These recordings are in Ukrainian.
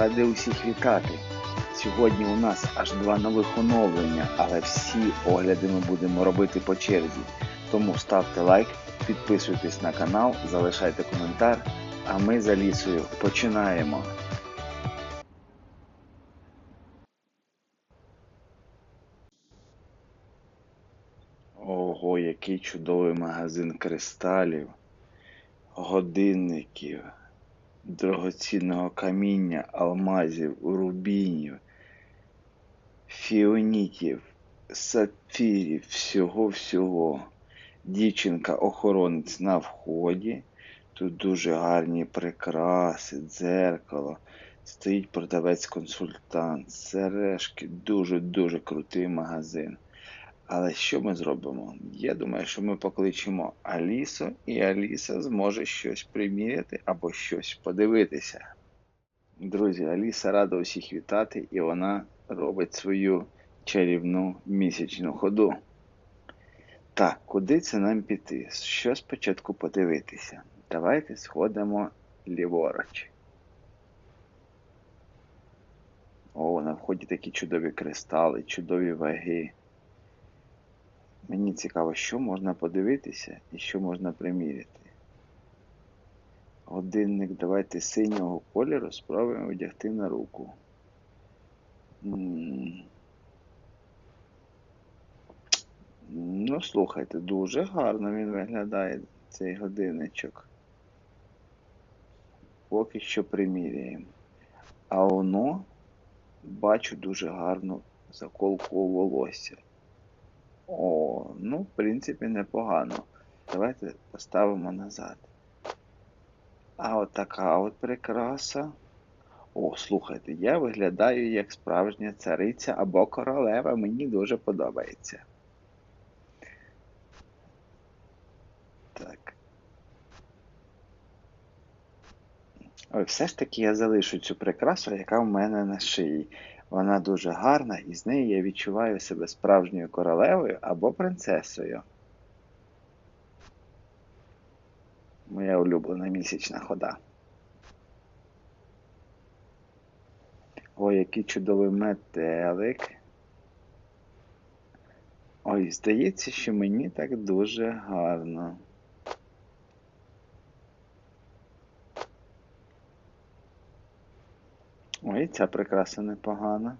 Ради усіх вітати. Сьогодні у нас аж два нових оновлення, але всі огляди ми будемо робити по черзі. Тому ставте лайк, підписуйтесь на канал, залишайте коментар, а ми за лісою починаємо. Ого, який чудовий магазин кристалів, годинників, дорогоцінного каміння, алмазів, рубінів, фіонітів, сапфірів, всього-всього. Дівчинка-охоронець на вході. Тут дуже гарні прикраси, дзеркало. Стоїть продавець-консультант, сережки, дуже-дуже крутий магазин. Але що ми зробимо? Я думаю, що ми покличемо Алісу, і Аліса зможе щось приміряти або щось подивитися. Друзі, Аліса рада усіх вітати, і вона робить свою чарівну місячну ходу. Так, куди це нам піти? Що спочатку подивитися? Давайте сходимо ліворуч. О, на вході такі чудові кристали, чудові ваги. Мені цікаво, що можна подивитися і що можна приміряти. Годинник давайте синього кольору спробуємо одягти на руку. Ну, слухайте, дуже гарно він виглядає, цей годинничок. Поки що приміряємо. А воно бачу дуже гарну заколку волосся. О, ну, в принципі, непогано. Давайте поставимо назад. А от така от прикраса. О, слухайте, я виглядаю як справжня цариця або королева, мені дуже подобається. Так. Ой, все ж таки я залишу цю прикрасу, яка в мене на шиї. Вона дуже гарна, і з нею я відчуваю себе справжньою королевою або принцесою. Моя улюблена місячна хода. Ой, який чудовий метелик. Ой, здається, що мені так дуже гарно. Ой, ця прикраса непогана.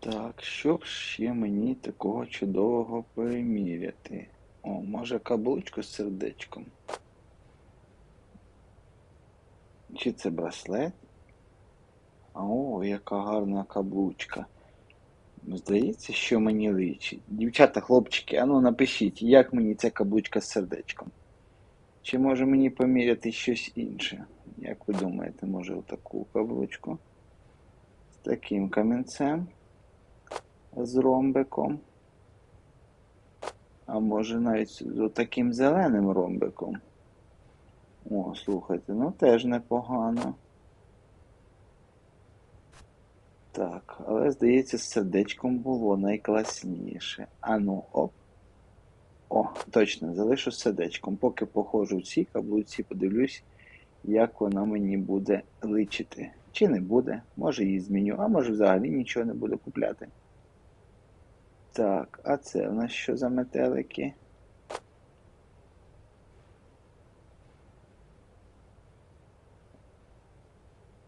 Так, що б ще мені такого чудового приміряти? О, може каблучку з сердечком? Чи це браслет? О, яка гарна каблучка. Здається, що мені личить. Дівчата, хлопчики, ану напишіть, як мені ця каблучка з сердечком. Чи може мені поміряти щось інше? Як ви думаєте, може отаку каблучку? З таким камінцем, з ромбиком. А може навіть з таким зеленим ромбиком. О, слухайте, ну теж непогано. Так, але здається, з сердечком було найкласніше. Ану, оп. О, точно, залишу з сердечком. Поки походжу в цій каблуці, подивлюсь, як вона мені буде личити. Чи не буде, може її зміню, а може взагалі нічого не буду купляти. Так, а це у нас що за метелики?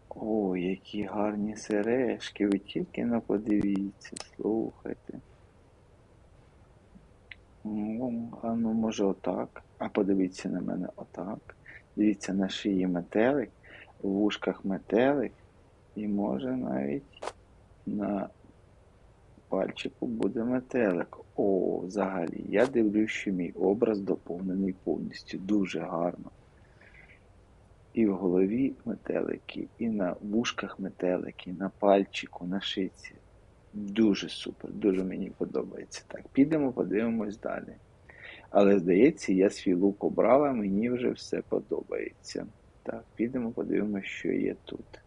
О, які гарні сережки, ви тільки не подивіться, слухайте. Ну, а ну може отак. А подивіться на мене отак. Дивіться на шиї метелик, в вушках метелик, і може навіть на пальчику буде метелик. О, взагалі, я дивлюсь, що мій образ доповнений повністю. Дуже гарно. І в голові метелики, і на вушках метелики, на пальчику, на шиці. Дуже супер, дуже мені подобається. Так, підемо, подивимось далі. Але, здається, я свій лук обрала, мені вже все подобається. Так, підемо, подивимось, що є тут.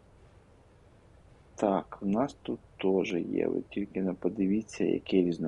Так, у нас тут теж є. Ви тільки не подивіться, яке різноманіття.